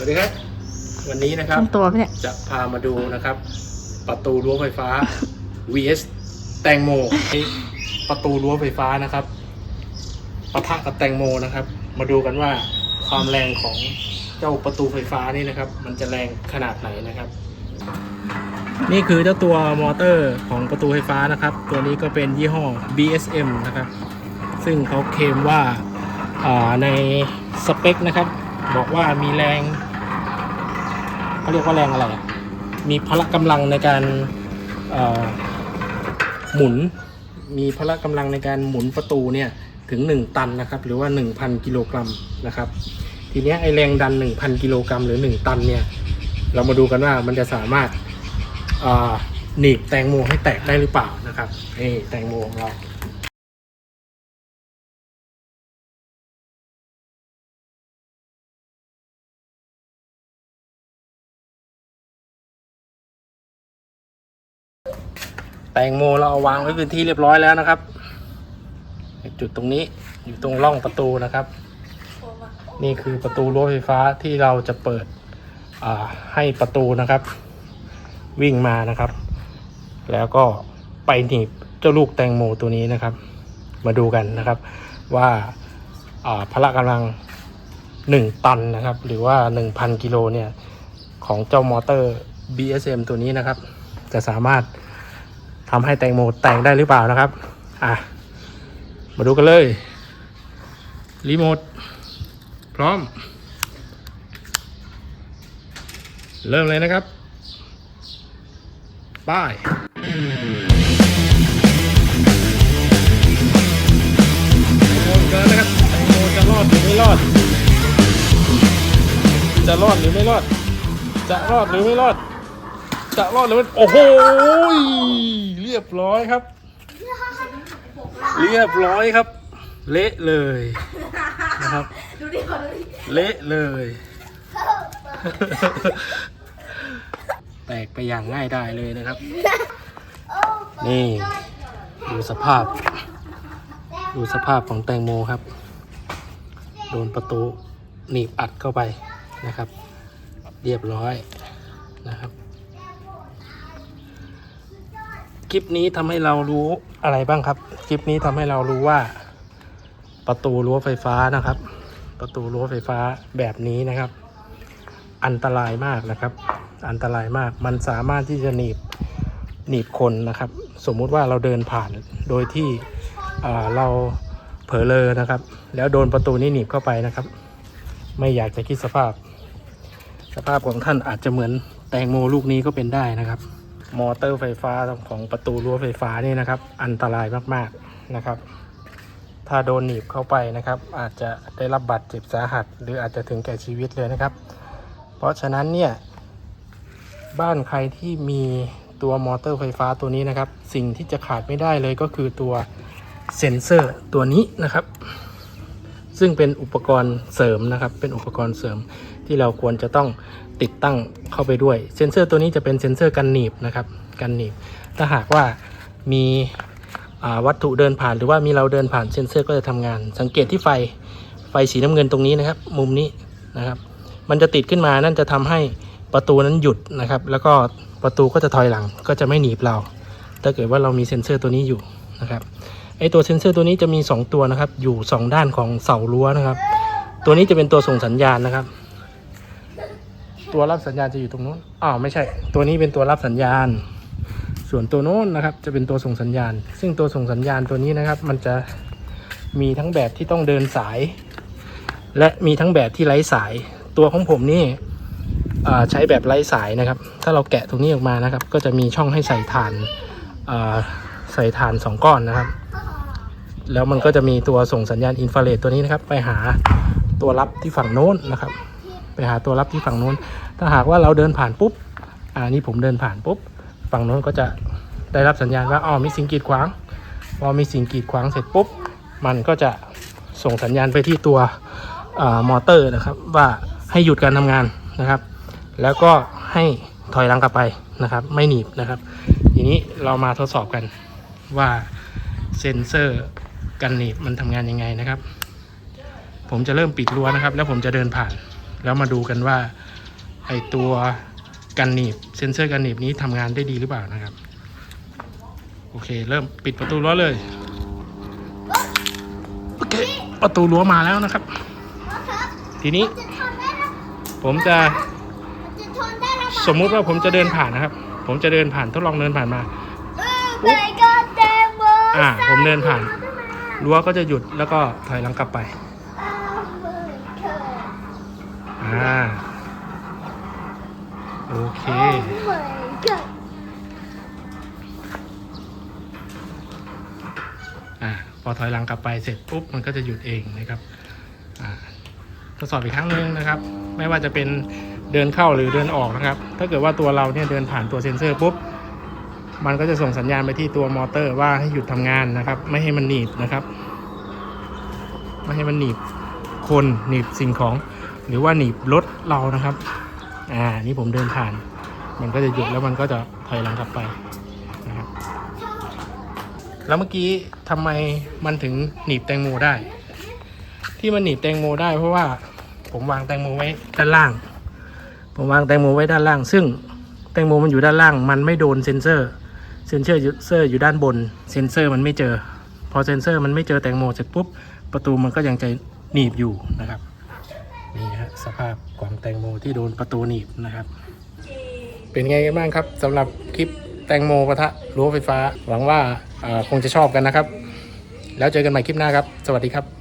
วัสดีครับ วันนี้นะครับทำตัวปะเนี่ย จะพามาดูนะครับ ประตูรั้วไฟฟ้า vs แตงโมประตูรั้วไฟฟ้านะครับปะทะกับแตงโมนะครับ มาดูกันว่าความแรงของเจ้าประตูไฟฟ้านี่นะครับ มันจะแรงขนาดไหนนะครับ นี่คือเจ้าตัวมอเตอร์ของประตูไฟฟ้านะครับ ตัวนี้ก็เป็นยี่ห้อ BSM นะครับ ซึ่งเขาเคลมว่าอ่าในสเปคนะครับ บอกว่ามีแรง เขาเรียกว่าแรงอะไรอะมีพละกำลังในการหมุน มีพละกำลังในการหมุนประตูเนี่ยถึง 1 ตันนะครับ หรือว่า 1,000 กิโลกรัมนะครับ ทีเนี้ยไอแรงดัน 1,000 กิโลกรัมหรือ 1 ตันเนี่ย เรามาดูกันว่ามันจะสามารถหนีบแตงโมให้แตกได้หรือเปล่านะครับนี่แตงโมของเรา แตงโมเราเอาวางไว้เป็นที่เรียบร้อยแล้วนะครับ จุดตรงนี้อยู่ตรงร่องประตูนะครับ นี่คือประตูรั้วไฟฟ้าที่เราจะเปิดให้ประตูนะครับ วิ่งมานะครับ แล้วก็ไปหนีบเจ้าลูกแตงโมตัวนี้นะครับ มาดูกันนะครับ ว่าอ่าพละกำลัง 1 ตันนะครับ หรือว่า 1,000 กิโลเนี่ย ของเจ้ามอเตอร์ BSM ตัวนี้นะครับ จะสามารถ ทำให้แตงโมแตกได้หรือเปล่านะครับ อะ มาดูกันเลย รีโมท พร้อม เริ่มเลยนะครับ ป้ายแตงโมเกินนะครับแตงโมจะรอดหรือไม่รอด จะรอดหรือไม่รอด จะรอดหรือไม่รอด จะรอดหรือไม่ โอ้โห ยบร้อยครับ เรียบร้อยครับ เละเลยนะครับเละเลย แตกไปอย่างง่ายได้เลยนะครับ นี่ ดูสภาพ ดูสภาพของแตงโมครับ โดนประตูหนีบอัดเข้าไปนะครับ เรียบร้อยนะครับ คลิปนี้ทำให้เรารู้อะไรบ้างครับ คลิปนี้ทำให้เรารู้ว่า ประตูรั้วไฟฟ้านะครับ ประตูรั้วไฟฟ้าแบบนี้นะครับ อันตรายมากนะครับ อันตรายมากมันสามารถที่จะหนีบหนีบคนนะครับ สมมุติว่าเราเดินผ่านโดยที่เราเผลอเลอนะครับ แล้วโดนประตูนี้หนีบเข้าไปนะครับ ไม่อยากจะคิดสภาพ สภาพของท่านอาจจะเหมือนแตงโมลูกนี้ก็เป็นได้นะครับ มอเตอร์ไฟฟ้าของประตูรั้วไฟฟ้านี่นะครับ อันตรายมากๆนะครับ ถ้าโดนหนีบเข้าไปนะครับ อาจจะได้รับบาดเจ็บสาหัส หรืออาจจะถึงแก่ชีวิตเลยนะครับ เพราะฉะนั้นเนี่ยบ้านใครที่มีตัวมอเตอร์ไฟฟ้าตัวนี้นะครับ สิ่งที่จะขาดไม่ได้เลยก็คือตัวเซ็นเซอร์ตัวนี้นะครับ ซึ่งเป็นอุปกรณ์เสริมนะครับ เป็นอุปกรณ์เสริม ที่เราควรจะต้องติดตั้งเข้าไปด้วย เซ็นเซอร์ตัวนี้จะเป็นเซ็นเซอร์กันหนีบนะครับกันหนีบ ถ้าหากว่ามีวัตถุเดินผ่านหรือว่ามีเราเดินผ่านเซ็นเซอร์ก็จะทำงาน สังเกตที่ไฟไฟสีน้ำเงินตรงนี้นะครับ มุมนี้นะครับ มันจะติดขึ้นมานั่นจะทำให้ประตูนั้นหยุดนะครับ แล้วก็ประตูก็จะถอยหลังก็จะไม่หนีบเรา ถ้าเกิดว่าเรามีเซ็นเซอร์ตัวนี้อยู่นะครับไอตัวเซ็นเซอร์ตัวนี้จะมี 2 ตัวนะครับ อยู่ 2 ด้านของเสารั้วนะครับ ตัวนี้จะเป็นตัวส่งสัญญาณนะครับ ตัวรับสัญญาณจะอยู่ตรงนู้นอ๋อไม่ใช่ ตัวนี้เป็นตัวรับสัญญาณ ส่วนตัวโน้นนะครับ จะเป็นตัวส่งสัญญาณ ซึ่งตัวส่งสัญญาณตัวนี้นะครับ มันจะมีทั้งแบบที่ต้องเดินสาย และมีทั้งแบบที่ไร้สาย ตัวของผมนี่ใช้แบบไร้สายนะครับ ถ้าเราแกะตรงนี้ออกมานะครับ ก็จะมีช่องให้ใส่ถ่านาใส่ถ่านสองก้อนนะครับ แล้วมันก็จะมีตัวส่งสัญญาณอินฟราเรดตัวนี้นะครับ ไปหาตัวรับที่ฝั่งโน้นนะครับ ไปหาตัวรับที่ฝั่งโน้น ถ้าหากว่าเราเดินผ่านปุ๊บ อ่านี่ผมเดินผ่านปุ๊บ ฝั่งโน้นก็จะได้รับสัญญาณว่าอ๋อมีสิ่งกีดขวาง พอมีสิ่งกีดขวางเสร็จปุ๊บ มันก็จะส่งสัญญาณไปที่ตัวอมอเตอร์นะครับ ว่าให้หยุดการทำงานนะครับ แล้วก็ให้ถอยหลังกลับไปนะครับ ไม่หนีบนะครับ ทีนี้เรามาทดสอบกันว่าเซ็นเซอร์กันหนีบมันทำงานยังไงนะครับ ผมจะเริ่มปิดรั้วนะครับ แล้วผมจะเดินผ่าน แล้วมาดูกันว่าไอตัวกันหนีบเซ็นเซอร์กันหนีบนี้ทำงานได้ดีหรือเปล่านะครับ โอเค เริ่มปิดประตูรั้วเลยโอเคประตูรั้วมาแล้วนะครับครับทีนี้จะทนได้แล้วผมจะจะทนได้แล้วสมมุติว่าผมจะเดินผ่านนะครับ ผมจะเดินผ่านทดลองเดินผ่านมาเออไปก็เต็มเบอร์อ่า ผมเดินผ่านรั้วก็จะหยุดแล้วก็ถอยหลังกลับไป อ่าโอเค อ่าพอถอยหลังกลับไปเสร็จปุ๊บมันก็จะหยุดเองนะครับอ่าทดสอบอีกครั้งหนึ่งนะครับ ไม่ว่าจะเป็นเดินเข้าหรือเดินออกนะครับ ถ้าเกิดว่าตัวเราเนี่ยเดินผ่านตัวเซ็นเซอร์ปุ๊บมันก็จะส่งสัญญาณไปที่ตัวมอเตอร์ว่าให้หยุดทำงานนะครับ ไม่ให้มันหนีบนะครับ ไม่ให้มันหนีบคนหนีบสิ่งของ หรือว่าหนีบรถเรานะครับ อ่า นี่ผมเดินผ่าน มันก็จะหยุดแล้วมันก็จะถอยหลังกลับไปนะครับ แล้วเมื่อกี้ทำไมมันถึงหนีบแตงโมได้ ที่มันหนีบแตงโมได้ เพราะว่าผมวางแตงโมไว้ด้านล่าง ผมวางแตงโมไว้ด้านล่าง ซึ่งแตงโมมันอยู่ด้านล่าง มันไม่โดนเซ็นเซอร์ เซ็นเซอร์เซอร์อยู่ด้านบน เซ็นเซอร์มันไม่เจอ พอเซ็นเซอร์มันไม่เจอแตงโมเสร็จปุ๊บ ประตูมันก็ยังจะหนีบอยู่นะครับ สภาพของแตงโมที่โดนประตูหนีบนะครับ เป็นไงกันบ้างครับสำหรับคลิปแตงโมปะทะรั้วไฟฟ้า หวังว่าคงจะชอบกันนะครับ แล้วเจอกันใหม่คลิปหน้าครับ สวัสดีครับ